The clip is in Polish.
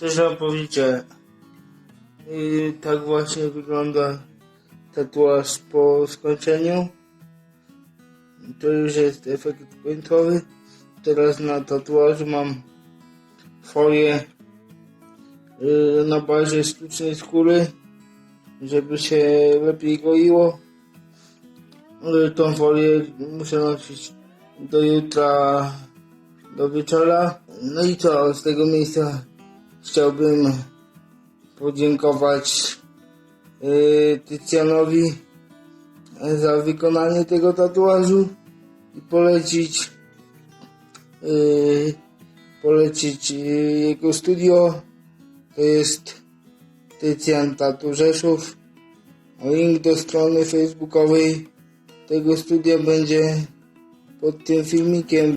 Cześć opowiecie. I tak właśnie wygląda tatuaż po skończeniu. To już jest efekt końcowy. Teraz na tatuażu mam folię y, na bazie sztucznej skóry, żeby się lepiej goiło. Y, Tą folię muszę nosić do jutra, do wieczora. No i co, z tego miejsca chciałbym podziękować y, Tycjanowi za wykonanie tego tatuażu i polecić y, polecić y, jego studio. To jest Tycjan Tatu Rzeszów. Link do strony facebookowej tego studia będzie pod tym filmikiem